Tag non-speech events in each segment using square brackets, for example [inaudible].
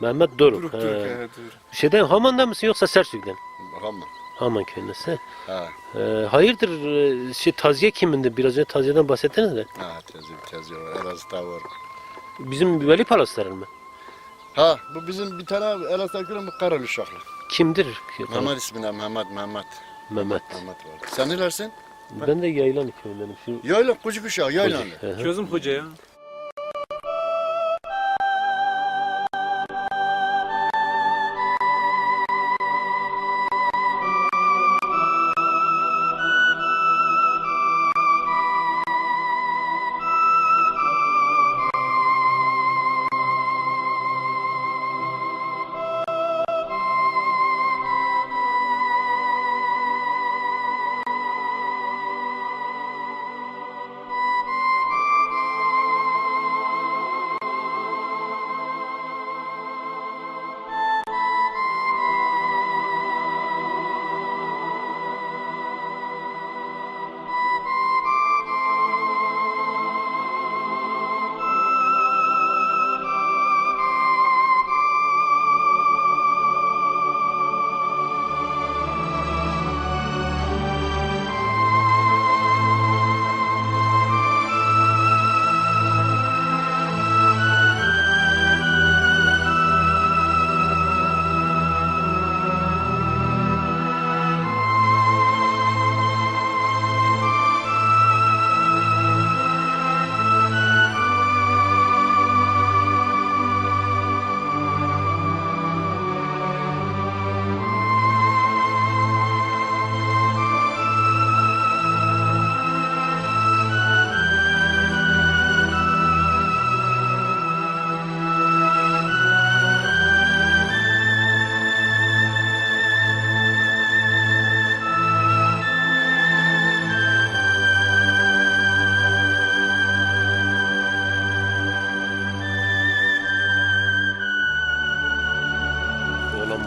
Mehmet Doruk. He. he, dur. Şeyden Haman'dan mısın yoksa Sersük'ten? Tamam. Haman köyündesi. Ha. Ee, hayırdır e, şey taziye kimindi? Biraz önce taziyeden bahsettiniz de. Ha tezi tezi var. Elazığ'da var. Bizim Veli Palasların mı? Ha bu bizim bir tane Elazığ'da bir karalı uşaklı. Kimdir? Mehmet ismine Mehmet Mehmet. Mehmet. Mehmet var. Sen nelersin? Ben de Yaylan köyündenim. Şu Yaylan kucuk uşağı yaylanlı. Hı hı. Közüm Hoca ya.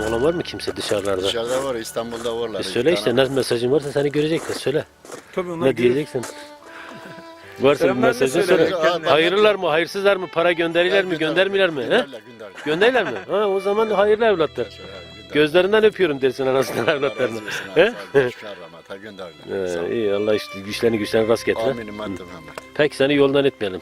Oğlan var mı kimse dışarılarda? Dışarıda var İstanbul'da varlar. E söyle işte ne mesajın varsa seni görecekler söyle. Tabii onlar Ne diyeceksin? Varsa mesajını söyle. Hayırlılar mı, hayırsızlar mı, para gönderiler mi, Gönder- göndermiler mi? He? Gönderirler mi? Ha o zaman hayırlı evlatlar. Gözlerinden öpüyorum dersin anasını Allah evlatlarını. He? Ee, iyi Allah işte güçlerini güçlerini rast getir. Amin. Peki seni yoldan etmeyelim.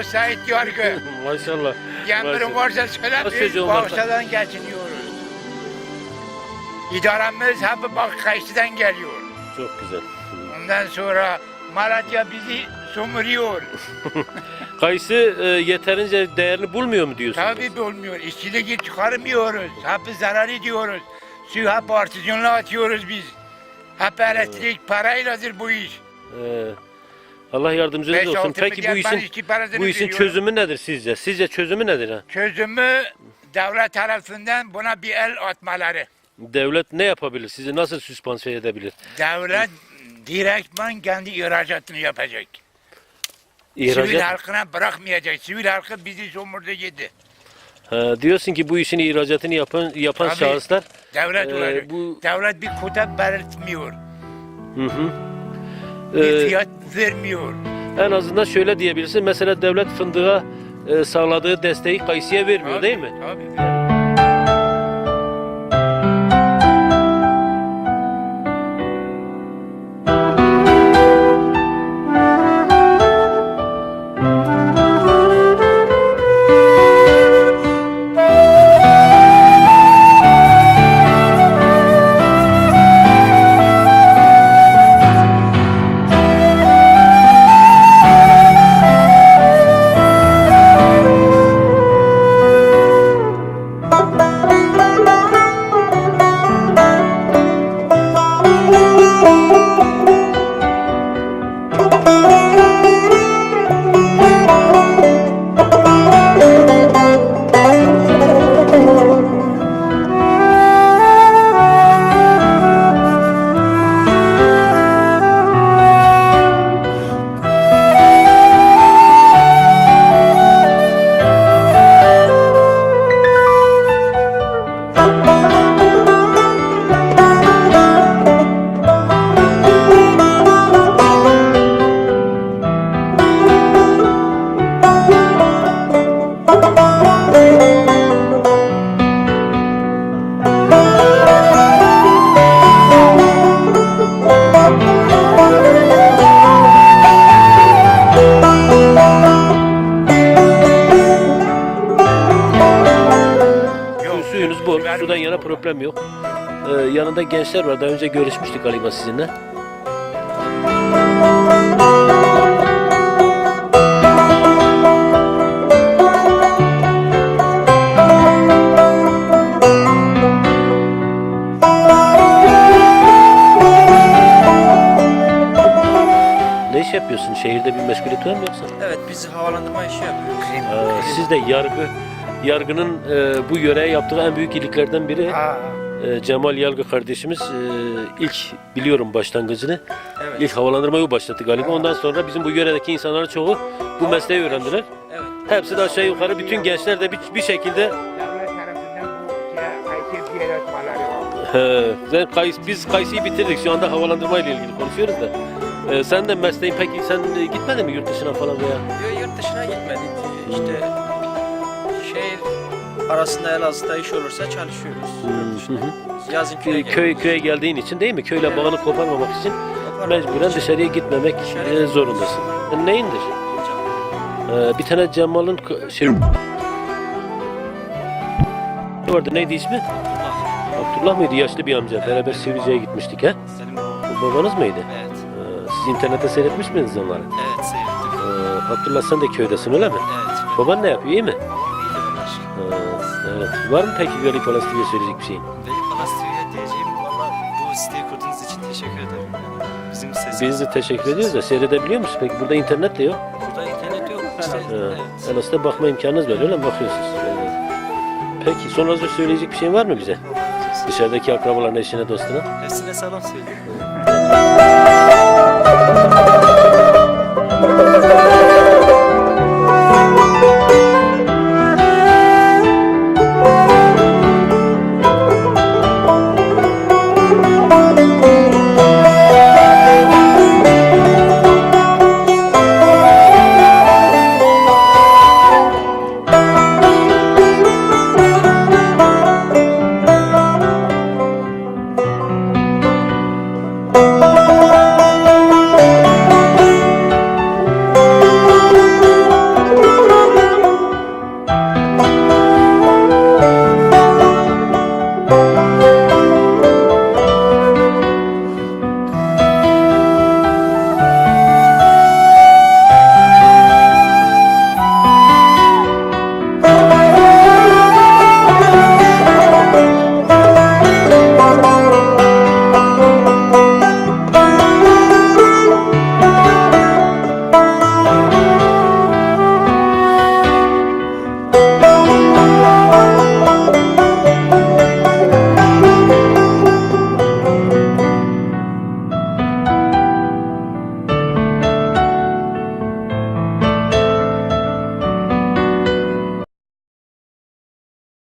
Oğlu Sait Yargı. [laughs] Maşallah. Yemrim varsa söyle biz geçiniyoruz. İdaremiz hep bak Kayısı'dan geliyor. Çok güzel. Ondan sonra Malatya bizi sömürüyor. [laughs] Kayısı e, yeterince değerini bulmuyor mu diyorsunuz? Tabii olmuyor. İşçiliği çıkarmıyoruz. Hep zarar ediyoruz. Su hep artizyonla atıyoruz biz. Hep elektrik parayladır bu iş. Ee, Allah yardımcınız Beş, olsun. altı Peki bu milyar ben işin bu işin veriyorum. çözümü nedir sizce? Sizce çözümü nedir ha? Çözümü devlet tarafından buna bir el atmaları. Devlet ne yapabilir? Sizi nasıl süspansiye edebilir? Devlet direktman kendi ihracatını yapacak. Sivil İhracat. halkına bırakmayacak. Sivil halkı bizi sömürdü yedi. Ha, diyorsun ki bu işin ihracatını yapan yapan Tabii. şahıslar Devlet Ee, olacak. bu- Devlet bir kota belirtmiyor. hı hı. Fiyat vermiyor. en azından şöyle diyebilirsin. Mesela devlet fındığa e, sağladığı desteği kayısıya vermiyor Tabii, değil mi? Tabii. Problem yok. Ee, yanında gençler var. Daha önce görüşmüştük galiba sizinle. Ne iş yapıyorsun? Şehirde bir meşguliyet var mı yoksa? Evet biz havalandırma işi yapıyoruz. Ee, siz de yargı yargının e, bu yöreye yaptığı en büyük iyiliklerden biri e, Cemal Yargı kardeşimiz e, ilk biliyorum başlangıcını Evet. ilk havalandırmayı o başlattı galiba. Ondan sonra bizim bu yöredeki insanların çoğu bu mesleği öğrendiler. Evet. Hepsi de aşağı yukarı bütün gençler de bir, bir şekilde var. He, sen kayıs, biz Kayısı'yı bitirdik. Şu anda havalandırma ile ilgili konuşuyoruz da. Ee, sen de mesleğin peki sen gitmedin mi yurt dışına falan veya? Yo, yurt dışına gitmedik. İşte şehir arasında Elazığ'da iş olursa çalışıyoruz. Hı hı. Yazın köye Köy, köye geldiğin için değil mi? Köyle Evet. bağını koparmamak için Koparmamak mecburen için dışarıya gitmemek Dışarıya e, zorundasın. E, Neyindir? Ee, bir tane Cemal'ın şey... Ne vardı neydi ismi? Abdullah mıydı? Yaşlı bir amca. Beraber Sivrice'ye gitmiştik ha? Senin. Bu babanız mıydı? Evet. Ee, siz internette seyretmiş miydiniz onları? Evet seyrettim. Ee, Abdullah sen de köydesin öyle mi? Evet. Baban ne yapıyor iyi mi? Evet. Var mı peki Veli Palas söyleyecek bir şeyin? Veli Palas TV'ye diyeceğim valla bu siteyi kurduğunuz için teşekkür ederim. Yani bizim sesimiz. Biz de teşekkür ediyoruz da seyredebiliyor musun? Peki burada internet de yok. Burada internet yok. İşte, evet. Azından bakma imkanınız var öyle mi bakıyorsunuz? Evet. Peki son olarak söyleyecek bir şey var mı bize? Dışarıdaki akrabaların eşine dostuna? Hepsine selam söyleyeyim.